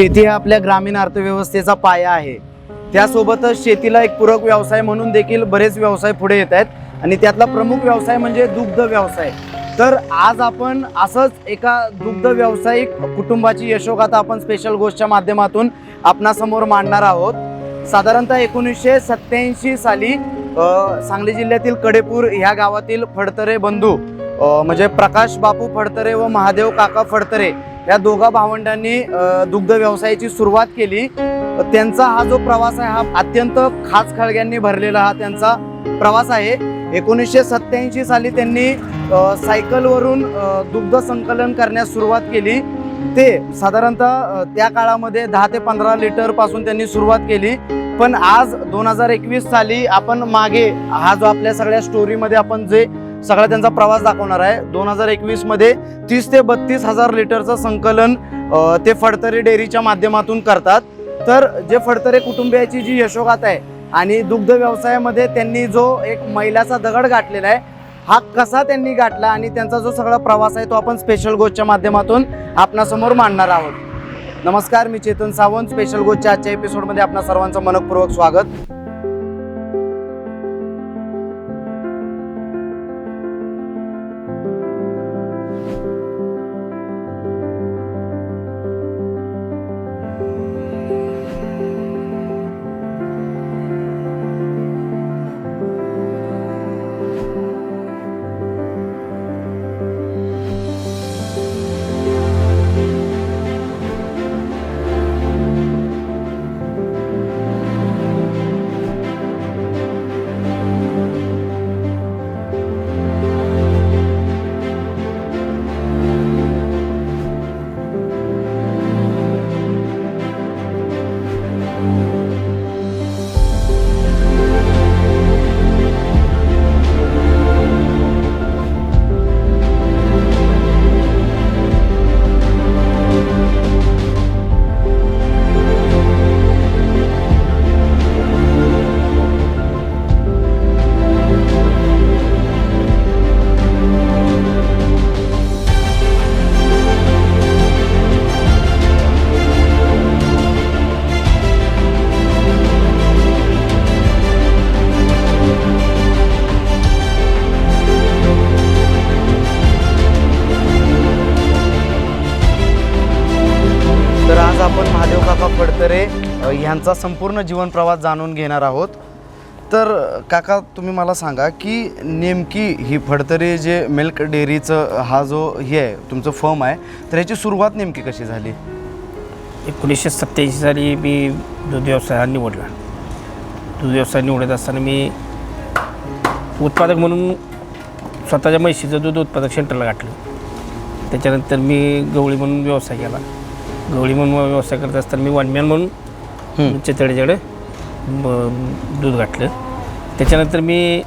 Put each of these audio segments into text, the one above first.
शेती हा आपल्या ग्रामीण अर्थव्यवस्थेचा पाया आहे. त्यासोबतच शेतीला एक पूरक व्यवसाय म्हणून देखील बरेच व्यवसाय पुढे येत आहेत आणि त्यातला प्रमुख व्यवसाय म्हणजे दुग्ध व्यवसाय. तर आज आपण असंच एका दुग्ध व्यावसायिक कुटुंबाची यशोगाथा आपण स्पेशल गोष्टच्या माध्यमातून आपणासमोर मांडणार आहोत. साधारणतः एकोणीसशे सत्त्याऐंशी साली सांगली जिल्ह्यातील कडेपूर ह्या गावातील फडतरे बंधू म्हणजे प्रकाश बापू फडतरे व महादेव काका फडतरे या दोघा भावंडांनी दुग्ध व्यवसायाची सुरुवात केली. त्यांचा हा जो प्रवास आहे हा अत्यंत खास खळग्यांनी भरलेला हा त्यांचा प्रवास आहे. एकोणीसशे सत्याऐंशी साली त्यांनी सायकलवरून दुग्ध संकलन करण्यास सुरुवात केली. ते साधारणतः त्या काळामध्ये दहा ते पंधरा लिटरपासून त्यांनी सुरुवात केली. पण आज दोन हजार एकवीस साली आपण मागे हा जो आपल्या सगळ्या स्टोरीमध्ये आपण जे सगळा त्यांचा प्रवास दाखवणार आहे. दोन हजार एकवीसमध्ये तीस ते बत्तीस हजार लिटरचं संकलन ते फडतरे डेअरीच्या माध्यमातून करतात. तर जे फडतरे कुटुंबियाची जी यशोगात आहे आणि दुग्ध व्यवसायामध्ये त्यांनी जो एक मैलाचा दगड गाठलेला आहे हा कसा त्यांनी गाठला आणि त्यांचा जो सगळा प्रवास आहे तो आपण स्पेशल गोष्टच्या माध्यमातून आपणासमोर मांडणार आहोत. नमस्कार मी चेतन सावंत. स्पेशल गोष्टच्या आजच्या एपिसोडमध्ये आपणा सर्वांचं मनपूर्वक स्वागत. ह्यांचा संपूर्ण जीवनप्रवास जाणून घेणार आहोत. तर काका तुम्ही मला सांगा की नेमकी ही फडतरे जे मिल्क डेअरीचं हा जो हे आहे तुमचं फर्म आहे तर याची सुरुवात नेमकी कशी झाली? एकोणीसशे सत्त्याऐंशी साली मी दूध व्यवसाय हा निवडला. दूध व्यवसाय निवडत असताना मी उत्पादक म्हणून स्वतःच्या म्हशीचं दूध उत्पादक सेंटरला गाठलं. त्याच्यानंतर मी गवळी म्हणून व्यवसाय केला. गवळी म्हणून व्यवसाय करत असताना मी वनम्यान म्हणून चितळेच्याकडे दूध गाठलं त्याच्यानंतर मी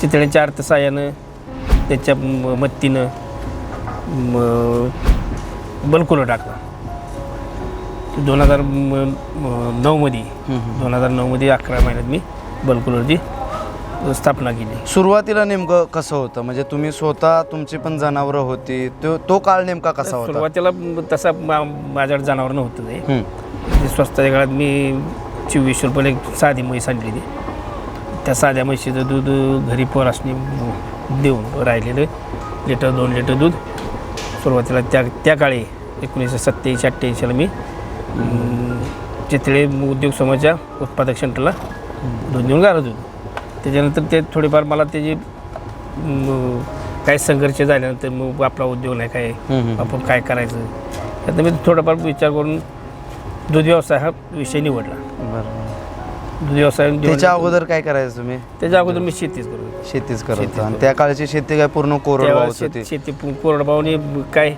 चितळेच्या अर्थसहाय्यानं त्याच्या मत्तीनं बल्कुलं टाकलं. दोन हजार नऊमध्ये दोन हजार नऊमध्ये अकरा महिन्यात मी बल्कुलरची स्थापना केली. सुरुवातीला नेमकं कसं होतं? म्हणजे तुम्ही स्वतः तुमची पण जनावरं होती. तो तो काळ नेमका कसा होता? सुरुवातीला तसा माझ्याकडे जनावर नव्हतं. ते. स्वस्ताच्या काळात मी चोवीस रुपयाला एक साधी म्हैस आणली होती त्या साध्या म्हशीचं दूध घरी पोरासनी देऊन राहिलेलं लिटर दोन लिटर दूध. सुरुवातीला त्या त्या काळी एकोणीसशे सत्त्याऐंशी अठ्ठ्याऐंशीला मी चितळे उद्योग समूहाच्या उत्पादक सेंटरला दूध देऊन घालत होतो त्याच्यानंतर ते थोडेफार मला त्याची काही संघर्ष झाल्यानंतर मग आपला उद्योग नाही काय. आपण काय करायचं? त्यात मी थोडाफार विचार करून दूध व्यवसाय हा विषय निवडला. बरं. दूध व्यवसाय निवडला- त्याच्या अगोदर काय करायचं तुम्ही? त्याच्या अगोदर मी शेतीच करतो शेतीच करत होता. आणि. त्या काळची शेती काय पूर्ण त्यावेळेस होती? शेत- पू- काय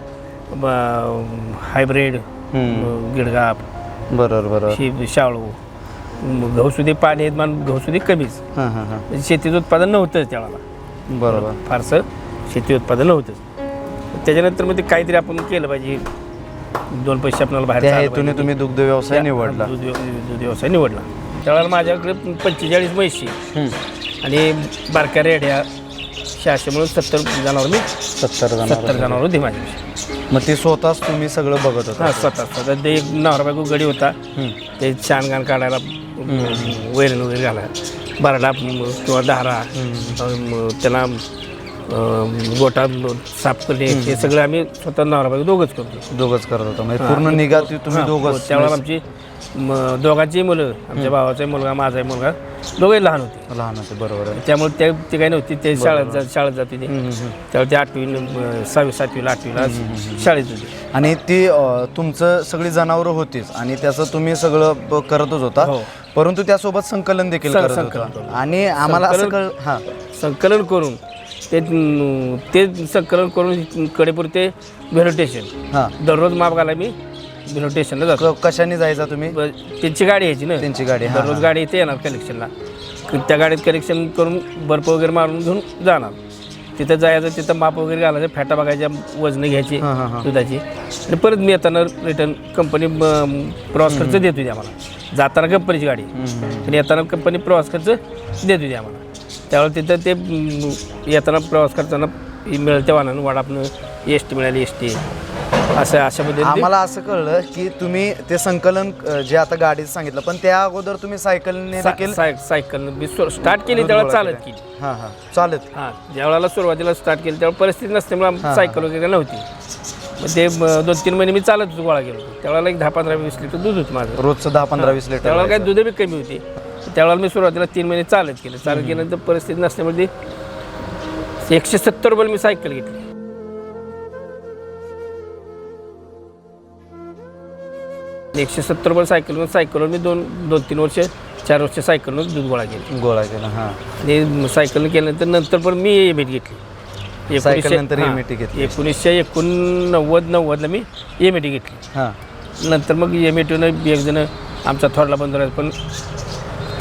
हायब्रिड हं. गिडगाप बरोबर बरोबर शे शाळू म, पाणी आहेत मान गहूसुधी कमीच. हां हां हां. म्हणजे शेतीचं उत्पादन नव्हतंच त्यावेळेला. बरोबर. फारसं शेती उत्पादन नव्हतंच. त्याच्यानंतर मग ते काहीतरी आपण केलं पाहिजे. दोन पैसे आपल्याला बाहेर त्या हेतूने. तुम्ही दुग्ध व्यवसाय निवडला. दूध व्यव- दूध व्यवसाय निवडला. त्यावेळेला माझ्याकडे पंचेचाळीस म्हशी. आणि बारक्या रेड्या सहाशे म्हणून सत्तर जनावर मी सत्तर सत्तर जण जनावर होती माझी मग ते स्वतःच तुम्ही सगळं बघत होता. हां स्वतः स्वतः ते एक नवरा बायको गडी होता. ते छान गाण काढायला वैरण वगैरे घालायला. बरडा म, किंवा दारा म, त्याला अं, गोटा साफ करणे हे सगळं आम्ही स्वतः नवरा बायको दोघंच करतो. दोघच करत होता. म्हणजे पूर्ण निघा ती तुम्ही हां, दोघच त्यावेळेला आमची म, दोघांची मुलं आमच्या भावाचा मुलगा माझाही मुलगा दोघे लहान होते. लहान होते बरोबर आहे. त्यामुळे ते ती काही नव्हती ते शाळेत जा शाळेत जात होती. त्यावेळी ते आठवी म, सहावी सातवीला आठवीला शाळेत होती. आणि ती अ, तुमचं सगळी जनावरं होतीच आणि त्याचं तुम्ही सगळं ब- करतच होता. हो. परंतु त्यासोबत संकलन देखील सं- करत संकलन होता. आणि आम्हाला असं कळ हां. संकलन करून ते ते संकलन करून कडेपूर ते भेलो स्टेशन हां. दररोज माप घाला मी स्टेशनला जातो. क- कशाने जायचा तुम्ही? ब- त्यांची गाडी यायची ना. त्यांची गाडी हां दररोज गाडी इथे येणार कलेक्शनला त्या गाडीत कलेक्शन करून बर्फ वगैरे मारून घेऊन जाणार. तिथं जायचं तिथं माप वगैरे घालायचं फॅटा बघायच्या वजनं घ्यायची हां हां हां. दुधाची. आणि परत मी येताना रिटर्न कंपनी प्रवास खर्च देत होती आम्हाला. जाताना कंपनीची गाडी. आणि येताना कंपनी प्रवास खर्च देत होती आम्हाला. त्यावेळेला तिथं ते येताना प्रवास करताना मिळेल त्या वाहनानं वाडापनं एस टी मिळाली एस टी असं अशा पद्धतीने आम्हाला असं कळलं की तुम्ही ते संकलन अ, जे आता गाडीत सांगितलं पण त्या अगोदर तुम्ही सायकलने देखील सायकल मी स्टार्ट केली त्यावेळेला चालत केली. हां हां. चालत. हां ज्या वेळेला सुरुवातीला स्टार्ट केली त्यावेळेला परिस्थिती नसल्यामुळे आमची सायकल वगैरे नव्हती. मग ते म, दोन तीन महिने मी चालत गोळा गेलो होतो. त्यावेळेला एक दहा पंधरा वीस लिटर दूध होतं माझं. रोजचं दहा पंधरा वीस लिटर त्यावेळेला काय दूध बी कमी होती. त्यावेळेला मी सुरुवातीला तीन महिने चालत केलं चालत केल्यानंतर परिस्थिती नसल्यामुळे ते एकशे सत्तर रुपये मी सायकल घेतली. एकशे सत्तर रुपये सायकल सायकलवर मी दोन दोन तीन वर्ष चार वर्ष सायकलवर दूध गोळा केलं. गोळा केला हां. आणि सायकल केल्यानंतर नंतर पण मी एम घेतली. MIT घेतली. एकोणीसशे एकोणनव्वद नव्वदला मी एम घेतली. हां. नंतर मग एम एटीनं एक जण आमचा बंधू आहे पण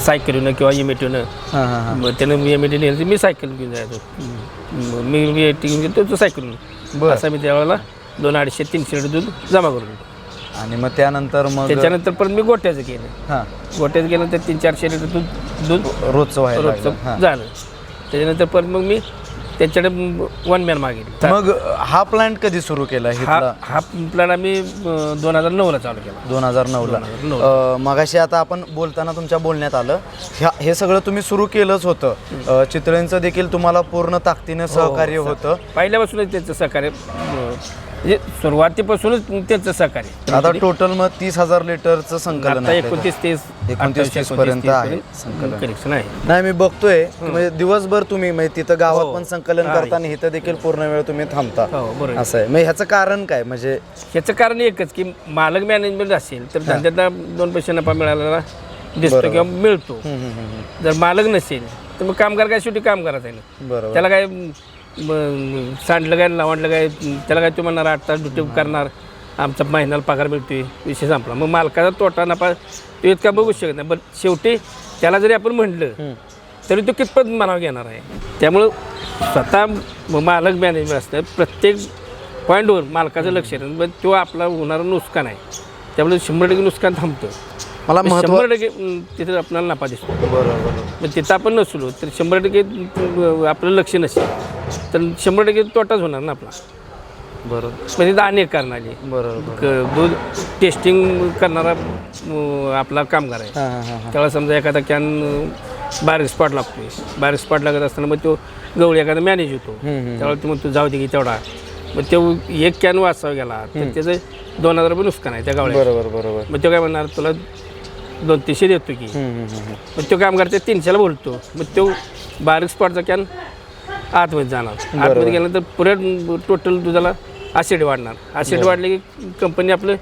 सायकलीनं किंवा एम हां हां हां मग त्यानं एम एटी नेलं मी सायकल घेऊन जायचो मग मी मी एटी घेऊन गेलो तो सायकल बरं. असं मी त्यावेळेला दोन अडीचशे तीनशे लिटर दूध जमा करून दिलं. आणि मग त्यानंतर मग त्याच्यानंतर परत मी गोट्याचं केलं हां गोट्याचं केल्यानंतर तीन चारशे लिटर दूध दूध रोजचं व्हायला लागलं. रोजचं हां. झालं त्याच्यानंतर परत मग मी त्याच्याकडे वन मॅन मागितली मग हा प्लांट कधी सुरू केला हा इथला? हा प्लॅन आम्ही दोन हजार नऊला चालू केला. दोन हजार नऊला 2009. अ, मगाशी आता आपण बोलताना तुमच्या बोलण्यात आलं ह्या हे सगळं तुम्ही सुरू केलंच होतं. अ, चितळेंचं देखील तुम्हाला पूर्ण ताकदीनं सहकार्य होतं. पहिल्यापासूनच त्यांचं सहकार्य अं, म्हणजे सुरुवातीपासूनच त्यांचं सहकार्य आता टोटल मग तीस हजार लिटरचं संकलन आता आहे एकोणतीस तीस एकोणतीस तीस पर्यंत आहे संकलन. कलेक्शन आहे. नाही मी बघतोय. की म्हणजे दिवसभर तुम्ही म्हणजे तिथं गावात हो. पण संकलन आहे. करताना इथं देखील पूर्ण वेळ तुम्ही थांबता. हो बरोबर. असं आहे. मग ह्याचं कारण काय? म्हणजे ह्याचं कारण एकच की मालक मॅनेजमेंट असेल तर धंद्याला दोन पैसे नफा मिळालेला दिसतो किंवा मिळतो. जर मालक नसेल तर मग कामगार काय शेवटी काम करायचं आहे ना. बरोबर. त्याला काय म, सांडलं काय लावणलं काय त्याला काय तुम्ही म्हणणार आठ तास ड्युटी करणार आमचा महिन्याला पगार मिळतोय विषय संपला. मग मालकाचा तोटा नफा तो इतका बघू शकत नाही. पण शेवटी त्याला जरी आपण म्हटलं तरी तो कितपत मनावर घेणार आहे. त्यामुळं स्वतः मालक मॅनेजमेंट असतं. प्रत्येक पॉईंटवर मालकाचं लक्ष पण तो आपला होणारं नुकसान आहे. त्यामुळे शंभर टक्के नुकसान थांबतं. मला महत्त्व शंभर टक्के अं, तिथं आपल्याला नफा दिसतो. बरोबर. बरोबर मग तिथं आपण नसलो तर शंभर टक्के अं, आपलं लक्ष नसेल. तर शंभर टक्के तोटाच होणार ना आपला. बरोबर. म्हणजे तिथं अनेक कारण आली बरोबर. क- दूध टेस्टिंग करणारा अं, आपला कामगार आहे. हां हां हां हां. त्यावेळेला समजा एखादा कॅन बारीक स्पॉट लागतोय. बारीक स्पॉट लागत असताना मग तो गवळी एखादा मॅनेज होतो. त्यावेळेला तो मग तू जाऊ दे की तेवढा. मग तो एक कॅन वाचवा गेला तर त्याचं दोन हजार रुपये नुकसान आहे त्या गवळ्या बरोबर बरोबर. मग तो काय म्हणणार तुला दोन तीनशे देतो की. मग तो कामगार त्या तीनशेला बोलतो. मग तो बारीक स्पॉटचा कॅन आतमध्ये जाणार. आतमध्ये गेल्यानंतर पुऱ्या टोटल दुधाला ॲसिड वाढणार. ॲसिड वाढले की कंपनी आपले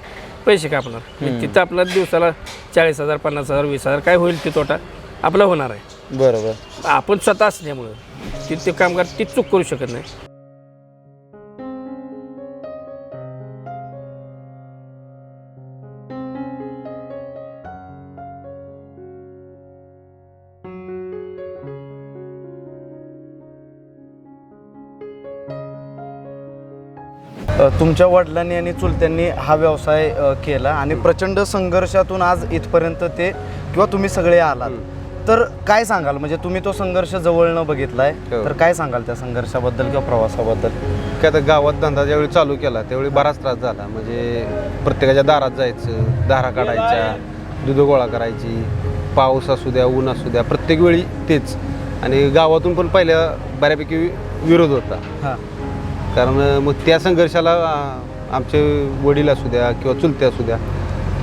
पैसे कापणार. तिथं आपला दिवसाला चाळीस हजार पन्नास हजार वीस हजार काय होईल ते तोटा आपला होणार आहे. बरोबर. आपण स्वतः असल्यामुळं ते ते कामगार ती चूक करू शकत नाही. तुमच्या वडिलांनी आणि चुलत्यांनी हा व्यवसाय अ, केला आणि प्रचंड संघर्षातून आज इथपर्यंत ते किंवा तुम्ही सगळे आलात. तर काय सांगाल? म्हणजे तुम्ही तो संघर्ष जवळनं बघितलाय. हो. तर काय सांगाल त्या संघर्षाबद्दल किंवा प्रवासाबद्दल? काय आता गावात धंदा ज्यावेळी चालू केला त्यावेळी बराच त्रास झाला. म्हणजे प्रत्येकाच्या दारात जायचं दारा काढायच्या दूध गोळा करायची पाऊस असू द्या ऊन असू द्या प्रत्येक वेळी तेच. आणि गावातून पण पहिल्या बऱ्यापैकी विरोध होता. हां. कारण मग त्या संघर्षाला आमचे वडील असू द्या किंवा चुलते असू द्या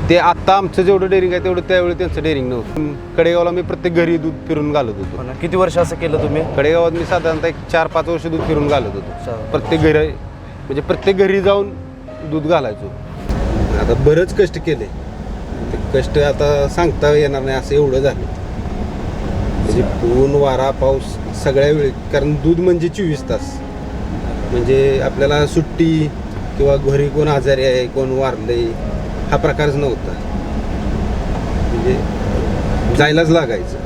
ते आत्ता आमचं जेवढं डेअरिंग आहे तेवढं त्यावेळी त्यांचं डेअरिंग नव्हतं. कडेगावला मी प्रत्येक घरी दूध फिरून घालत होतो. हो. किती वर्ष असं केलं तुम्ही? कडेगावात मी साधारणतः एक चार पाच वर्ष दूध फिरून घालत होतो. प्रत्येक घरी म्हणजे प्रत्येक घरी जाऊन दूध घालायचो. आता बरंच कष्ट केले. ते कष्ट आता सांगता येणार नाही असं एवढं झालं. म्हणजे ऊन वारा पाऊस सगळ्या वेळी कारण दूध म्हणजे चोवीस तास. म्हणजे आपल्याला सुट्टी किंवा घरी कोण आजारी आहे कोण वारले हा प्रकारच नव्हता. म्हणजे जायलाच लागायचं.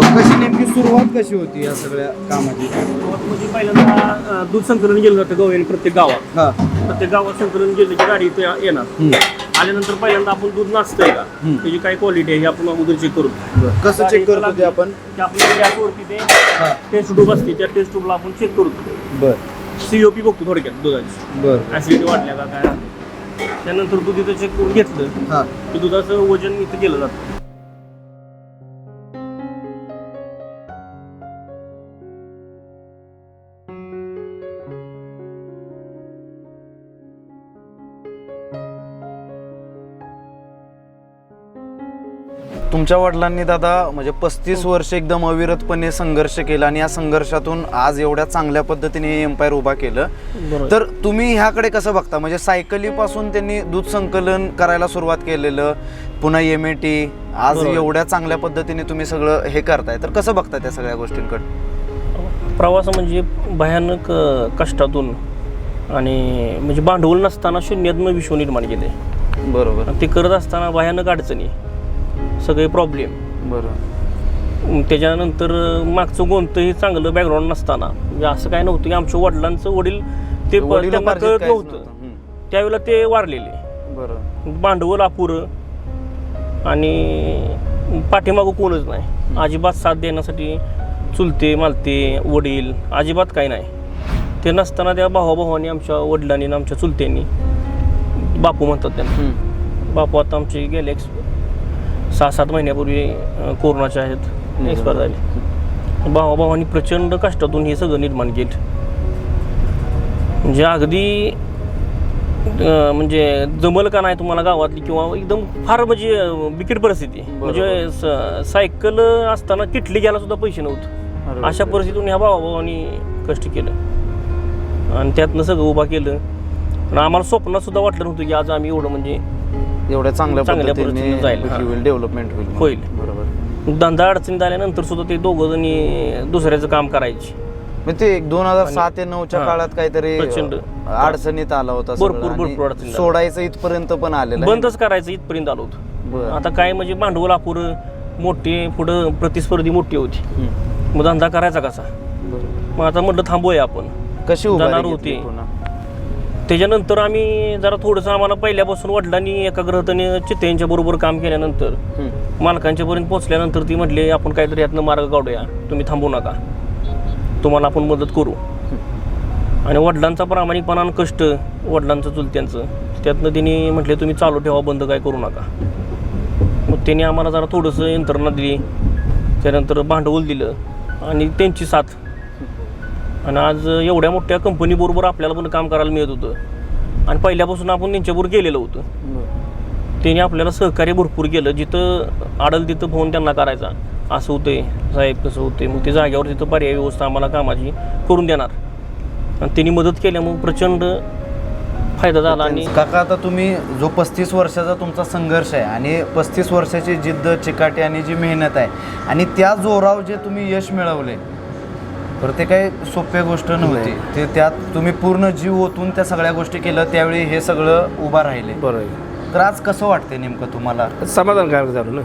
कशी नेमकी सुरुवात कशी होती या सगळ्या कामाची? म्हणजे पहिल्यांदा अं, दूध संकलन केलं जातं गवळीने प्रत्येक गावात. हा. प्रत्येक गावात संकलन केलं की गाडी इथे येणार. हम्म. आल्यानंतर पहिल्यांदा आपण दूध नाचतंय का? हम्म. त्याची काय क्वालिटी आहे हे आपण अगोदर चेक करू. कसं चेक करतो ते आपण? की आपल्या गॅसवरती ते हा. टेस्ट ट्यूब असते त्या टेस्ट ट्यूबला आपण चेक करतो बर. सीओपी बघतो थोडक्यात दुधाची. बर. ऍसिडिटी वाढल्या का काय त्यानंतर दूध इथं चेक करून घेतलं. हा. की दुधाचं वजन इथं केलं जातं. तुमच्या वडिलांनी दादा म्हणजे पस्तीस वर्ष एकदम अविरतपणे संघर्ष केला आणि या संघर्षातून आज एवढ्या चांगल्या पद्धतीने हे एम्पायर उभा केलं. तर तुम्ही ह्याकडे कसं बघता? म्हणजे सायकलीपासून त्यांनी दूध संकलन करायला सुरुवात केलेलं पुन्हा एम ए टी आज. एवढ्या चांगल्या पद्धतीने तुम्ही सगळं हे करताय. तर कसं बघताय त्या सगळ्या गोष्टींकडे? प्रवास म्हणजे भयानक कष्टातून आणि म्हणजे भांडवल नसताना शून्यातनं विश्व निर्माण केले. बरोबर. ते करत असताना भयानक अडचणी. सगळे प्रॉब्लेम बरोबर त्याच्यानंतर मागचं कोणतंही चांगलं बॅकग्राऊंड नसताना. म्हणजे असं काय नव्हतं की आमच्या वडिलांचं वडील ते त्यांना कळत नव्हतं. त्यावेळेला ते वारलेले. बरोबर भांडवल अपुरं. आणि पाठीमागं कोणच नाही. अजिबात साथ देण्यासाठी चुलते मालते वडील अजिबात काही नाही. ते नसताना त्या भावाभावानी आमच्या वडिलांनी आमच्या चुलत्यांनी बापू म्हणतात त्यांना. बापू आता आमचे गेले सहा सात महिन्यापूर्वी अं, कोरोनाचे आहेत. एक्सपायर झाले. भावाभावानी प्रचंड कष्टातून हे सगळं निर्माण केलं. म्हणजे अगदी म्हणजे जमल का नाही तुम्हाला गावातली किंवा एकदम फार म्हणजे बिकट परिस्थिती. म्हणजे सायकल असताना किटली घ्यायला सुद्धा पैसे नव्हते. अशा. परिस्थितीतून ह्या भावाभावानी कष्ट केलं. आणि त्यातनं सगळं उभा केलं. आणि आम्हाला स्वप्नात सुद्धा वाटलं नव्हतं की आज आम्ही एवढं म्हणजे एवढ्या चांगल्या चांगल्या पद्धतीने पद्धतीने जाईल, हा. होईल डेव्हलपमेंट होईल होईल. बरोबर धंदा अडचणीत आल्यानंतर सुद्धा ते दोघं जणी दुसऱ्याचं काम करायचे मग ते दोन हजार सात ते नऊच्या हा. काळात काहीतरी प्रचंड. अडचणीत आला होता सगळं भरपूर- आणि भरपूर अडचणीत आला. सोडायचं इथपर्यंत पण आलेलं आहे. बंदच करायचं इथपर्यंत आलो होतो बरं. आता काय म्हणजे भांडवल अपुरं मोठे पुढं प्रतिस्पर्धी मोठी होती हम्म. मग धंदा करायचा कसा बरोबर. मग आता म्हटलं थांबूया आपण कशी उभारी जाणार घेतली होती. पुन्हा? त्याच्यानंतर आम्ही जरा थोडंसं आम्हाला पहिल्यापासून वडिलांनी एका ग्रहताने चित्त्यांच्या बरोबर काम केल्यानंतर. मालकांच्या पर्यंत पोहोचल्यानंतर ती म्हटले आपण काहीतरी यातनं मार्ग काढूया. तुम्ही थांबू नका. तुम्हाला आपण मदत करू. आणि वडिलांचा प्रामाणिकपणा आणि कष्ट वडिलांचं चुलत्यांचं त्यातनं त्यांनी म्हटले तुम्ही चालू ठेवा बंद काय करू नका. मग त्यांनी आम्हाला जरा थोडंसं यंत्रणा दिली. त्यानंतर भांडवल दिलं. आणि त्यांची साथ आणि आज एवढ्या मोठ्या कंपनीबरोबर आपल्याला पण काम करायला मिळत होतं. आणि पहिल्यापासून आपण त्यांच्याबरोबर गेलेलं होतं. त्यांनी आपल्याला सहकार्य भरपूर केलं. जिथं आडल तिथं फोन त्यांना करायचा. असं होते साहेब कसं होते मग ते जाग्यावर तिथं पर्याय व्यवस्था आम्हाला कामाची करून देणार. आणि त्यांनी मदत केल्यामुळे प्रचंड फायदा झाला आणि काका आता तुम्ही जो पस्तीस वर्षाचा तुमचा संघर्ष आहे आणि पस्तीस वर्षाची जिद्द चिकाटी आणि जी मेहनत आहे आणि त्या जोरावर जे तुम्ही यश मिळवले तर ते काही सोप्या गोष्ट नव्हती. ते त्यात तुम्ही पूर्ण जीव ओतून त्या सगळ्या गोष्टी केलं त्यावेळी हे सगळं उभा राहिले. बरोबर. तर आज कसं वाटते नेमकं तुम्हाला? समाधानकारक झालो ना.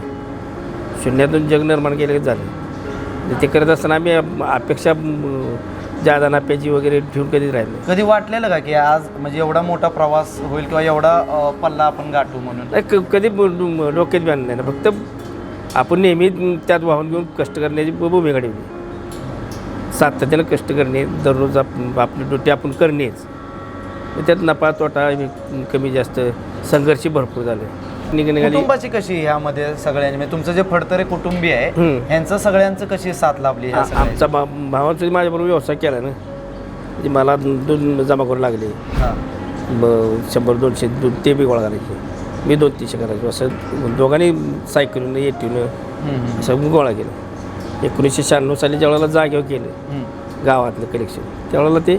शून्यातून जग निर्माण केलं झालं. म्हणजे ते करत असताना आम्ही अप- अपेक्षा जादा नाप्याची वगैरे ठेवून कधीच राहिलो नाही. कधी वाटलेलं का की आज म्हणजे एवढा मोठा प्रवास होईल किंवा एवढा अं, पल्ला आपण गाठू म्हणून? नाही क- कधी ब- डोक्यात बी आणलं नाही. ना फक्त आपण नेहमी त्यात वाहून घेऊन कष्ट करण्याची भूमिका ठेवली. सातत्यानं कष्ट करणे दररोज आपण आपली ड्युटी आपण करणेच. त्यात नफा तोटा कमी जास्त संघर्ष भरपूर झाले. कुटुंबाची कशी ह्यामध्ये सगळ्यांनी? म्हणजे तुमचं जे फडतरे कुटुंबी आहे. ह्यांचं सगळ्यांचं कशी साथ लाभली? आमचा भावाचा माझ्याबरोबर व्यवसाय केला ना. म्हणजे मला दोन जमा करू लागले. हां. शंभर दोनशे दोन ते बी गोळा करायचे. मी दोन तीनशे करायचो. असं दोघांनी सायकलीनं हम्म, असं गोळा केलं. एकोणीसशे शहाण्णव साली ज्यावेळेला जागेवर केलं. गावातलं कलेक्शन त्यावेळेला ते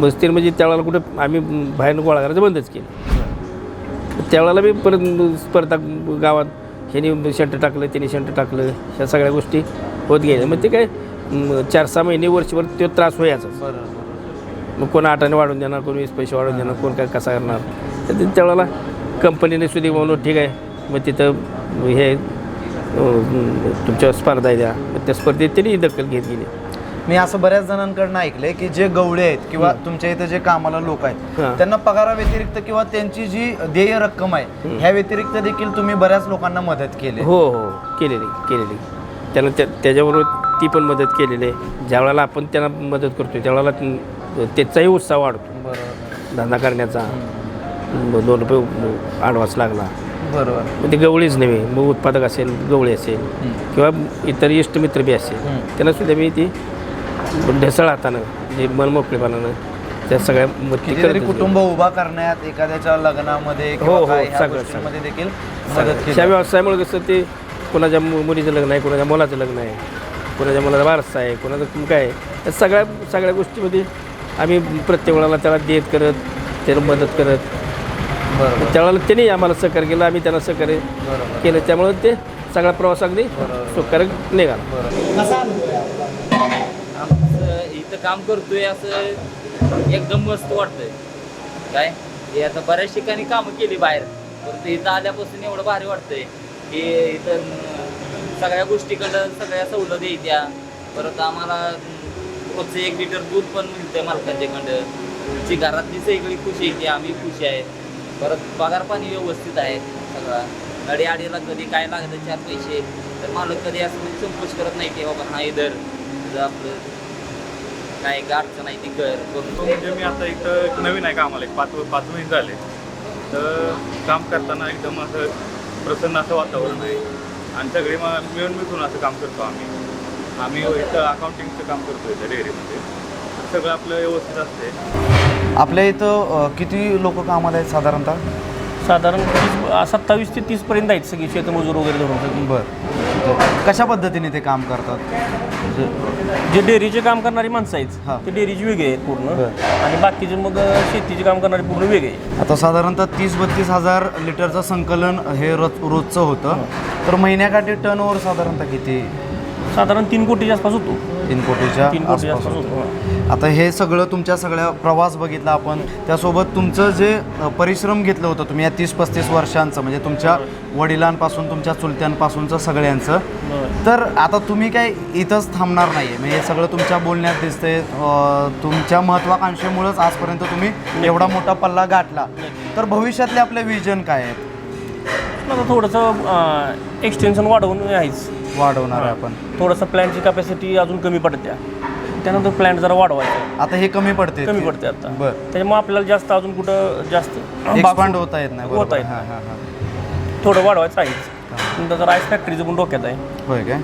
मस्तीर म्हणजे त्यावेळेला कुठं आम्ही बाहेरनं गोळा करायचं बंदच केलं. त्यावेळेला मी परत स्पर्धा गावात ह्यानी शंट टाकलं त्याने शंट टाकलं ह्या सगळ्या गोष्टी होत गेल्या. मग ते काय चार सहा महिने वर्षभर तो त्रास व्हायचाच. बरं. मग कोण आठाने वाढून देणार कोण वीस पैसे वाढून देणार कोण काय कसा करणार? तर ते त्यावेळेला कंपनीने सुद्धा म्हणून ठीक आहे. मग तिथं हे तुमच्या स्पर्धा द्या त्या स्पर्धेत त्यांनी दखल घेत गेली. मी असं बऱ्याच जणांकडनं ऐकलंय की जे गवळे आहेत किंवा तुमच्या इथे जे कामाला लोक आहेत हां. त्यांना पगाराव्यतिरिक्त किंवा त्यांची जी देय रक्कम आहे ह्या व्यतिरिक्त देखील तुम्ही बऱ्याच लोकांना मदत केली. हो हो. केलेली केलेली. त्यानं त्या त्याच्याबरोबर ती पण मदत केलेली आहे. ज्या वेळेला आपण त्यांना मदत करतो त्यावेळेला त्याचाही उत्साह वाढतो. बरोबर. धंदा करण्याचा. दोन रुपये आडवाच लागला. बरोबर. ते गवळीच नव्हे मग उत्पादक असेल गवळी असेल किंवा इतर इष्टमित्र बी असेल. त्यांना सुद्धा मी ती ढेसळ हातानं जे मनमोकळेपणानं त्या सगळ्या कितीतरी करतच कुटुंब उभा करण्यात एखाद्याच्या लग्नामध्ये किंवा हो, हो, काय ह्या सगळं, गोष्टींमध्ये देखील. मदत केली. व्यवसायामुळे कसं ते कोणाच्या मु- मुलीचं लग्न आहे कोणाच्या मुलाचं लग्न आहे कोणाच्या मुलाचा वारसा आहे कोणाचं काय आहे या सगळ्या सगळ्या गोष्टीमध्ये आम्ही प्रत्येक वेळाला त्याला देत करत त्याला मदत करत बरोबर. त्यावेळेला त्यांनी आम्हाला सहकार्य केलं आम्ही त्यांना सहकार्य बरोबर. केलं. त्यामुळे ते सगळा प्रवास अगदी सुखकारक निघाला. आमचं इथं काम करतोय असं एकदम मस्त वाटतंय. काय? हे आता बऱ्याच ठिकाणी कामं केली बाहेर. परंतु इथं आल्यापासून एवढं भारी वाटतंय. की इथं सगळ्या गोष्टीकडं सगळ्या सवलती येत्या परत आम्हाला रोजचं एक लिटर दूध पण मिळतंय मालकांच्याकडं. जी घरातली सगळी खुशी आहे की आम्ही खुशी आहे परत पगार पाणी व्यवस्थित आहे सगळा. अडी अडीला कधी काय लागतं चार पैसे. तर मालक कधी असं म्हणजे संकोच करत नाही की बाबा हा इधर तुझं आपलं. काय अडचण आहे ती कर म्हणजे मी आता इथं एक नवीन आहे कामाला एक पाच पाच महिने झाले. तर काम करताना एकदम असं प्रसन्न असं वातावरण आहे. आणि सगळे मग मिळून मिळून असं काम करतो आम्ही. आम्ही इथं अकाउंटिंगचं काम करतो इथं डेअरीमध्ये. सगळं आपलं व्यवस्थित असते आपल्या इथं अं, किती लोक कामाला आहेत साधारणतः? साधारण तीस सत्तावीस ते तीसपर्यंत आहेत सगळी शेतमजूर वगैरे धरून सगळी. बरं. कशा पद्धतीने ते काम करतात? म्हणजे जे डेअरीचे काम करणारी माणसं हा. आहेत ते डेअरीची वेगळे आहेत पूर्ण. बरं. आणि बाकीचे मग शेतीचे काम करणारे पूर्ण वेगळे आहेत. आता साधारणतः तीस बत्तीस हजार लिटरचं संकलन हे रोज रोजचं होतं. तर महिन्याकाठी टर्न ओव्हर साधारणतः किती? साधारण तीन कोटीच्या आसपास होतो. तीन कोटीच्या तीन कोटीच्या आसपास आसपास होतं. होतो. आता हे सगळं तुमच्या सगळ्या प्रवास बघितला आपण त्यासोबत तुमचं जे अ, परिश्रम घेतलं होतं तुम्ही या तीस पस्तीस वर्षांचं म्हणजे तुमच्या वडिलांपासून तुमच्या चुलत्यांपासूनचं सगळ्यांचं. तर आता तुम्ही काय इथंच थांबणार नाही म्हणजे हे सगळं तुमच्या बोलण्यात दिसतंय. अ, तुमच्या महत्त्वाकांक्षेमुळंच आजपर्यंत तुम्ही एवढा मोठा पल्ला गाठला. तर भविष्यातले आपले विजन काय आहेत? आता थोडंसं एक्सटेन्शन वाढवून आहेच वाढवणार आहे आपण. थोडंसं प्लॅनची कॅपॅसिटी अजून कमी पडत्या. त्यानंतर प्लॅन्ट जरा वाढवायचा. आता हे कमी पडते कमी पडते आता. बर. त्याच्यामुळे आपल्याला जास्त अजून कुठं जास्त एक्सपांड होता येत नाही होता. येत हां. हां, हां. थोडं वाढवायचं आहेच नंतर जरा आईस फॅक्टरीचं पण डोक्यात आहे. होय काय?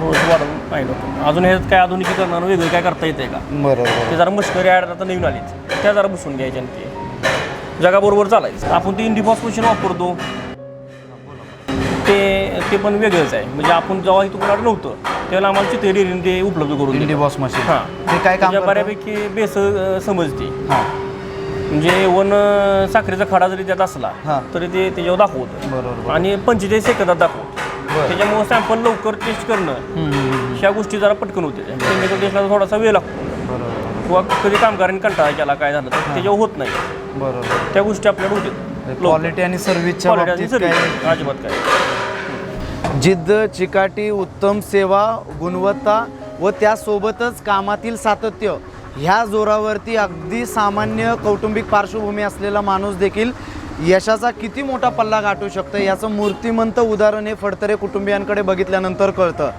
रोज वाढवून अजून हे काय आधुनिकीकरणानं वेगळं काय करता येते का? बरोबर ते जरा मशनरी ॲड आता नवीन आलीच त्या जरा बसून घ्यायच्या आणि ते. जगाबरोबर चालायचं. आपण ते इंडिफॉस मशीन वापरतो. ते ते पण वेगळंच आहे. म्हणजे आपण जेव्हा इथं कोणाकडे नव्हतं त्यावेळेला आम्हाला डेअरीने ते उपलब्ध करून दिलं. बॉस मशीन हां. ते काय काम करतं? बऱ्यापैकी बेस समजते. हां. म्हणजे वन साखरेचा खडा जरी त्यात असला हां. तरी ते त्याच्यावर दाखवतं. बरोबर आणि पंचेचाळीस सेकंदात दाखवतं. त्याच्यामुळे सॅम्पल लवकर टेस्ट करणं हम्म. ह्या गोष्टी जरा पटकन होते केमिकल टेस्टला थोडासा वेळ लागतो. बरोबर किंवा कधी कामगारांनी कंटाळा केला काय झालं तर त्याच्यावर होत नाही. बरोबर. त्या गोष्टी आपल्याला होतात क्वालिटी आणि सर्व्हिसच्या बाबतीत काय. अजिबात काय. जिद्द चिकाटी उत्तम सेवा गुणवत्ता व त्यासोबतच कामातील सातत्य ह्या जोरावरती अगदी सामान्य कौटुंबिक पार्श्वभूमी असलेला माणूस देखील यशाचा किती मोठा पल्ला गाठू शकतो याचं मूर्तिमंत उदाहरण हे फडतरे कुटुंबियांकडे बघितल्यानंतर कळतं.